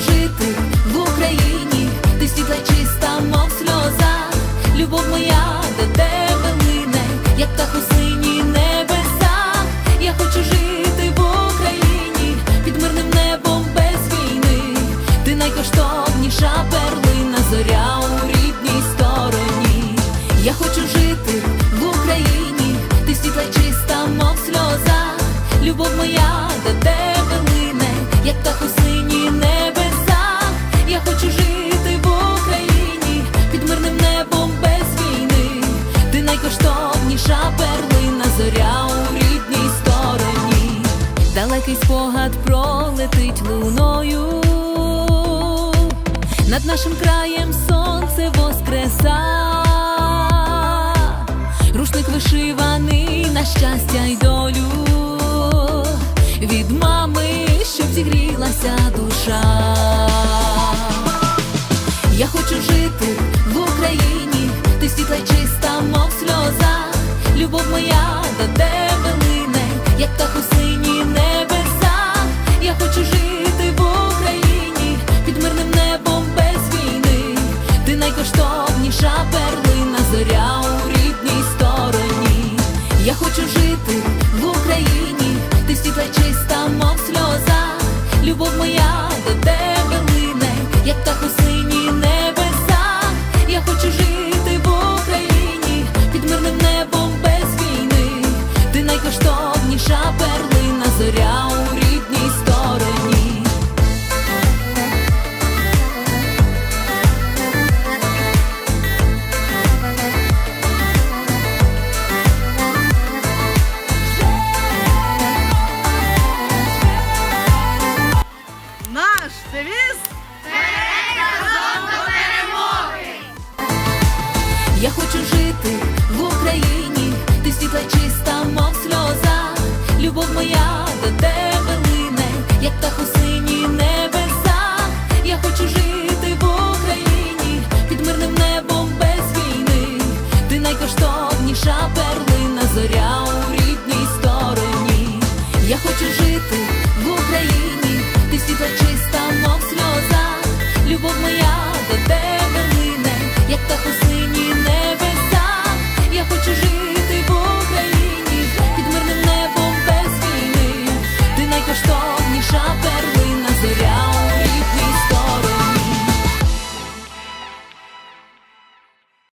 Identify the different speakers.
Speaker 1: жити в Україні, ти світла чиста, мов сльоза. Любов моя до тебе лине, як та сині небеса. Я хочу жити в Україні під мирним небом без війни. Ти найкоштовніша найкоштовніша перлина, зоря у рідній стороні. Далекий спогад пролетить луною. Над нашим краєм сонце воскреса, рушник вишиваний на щастя й долю від мами, щоб зігрілася душа. Моя до тебе лине, як та у небеса. Я хочу жити
Speaker 2: Девіз
Speaker 1: Я хочу жити в Україні, ти світла чиста, мов сльоза. Любов моя до тебе лине, як у сині небеса. Я хочу жити в Україні під мирним небом без війни. Ти найкоштовніша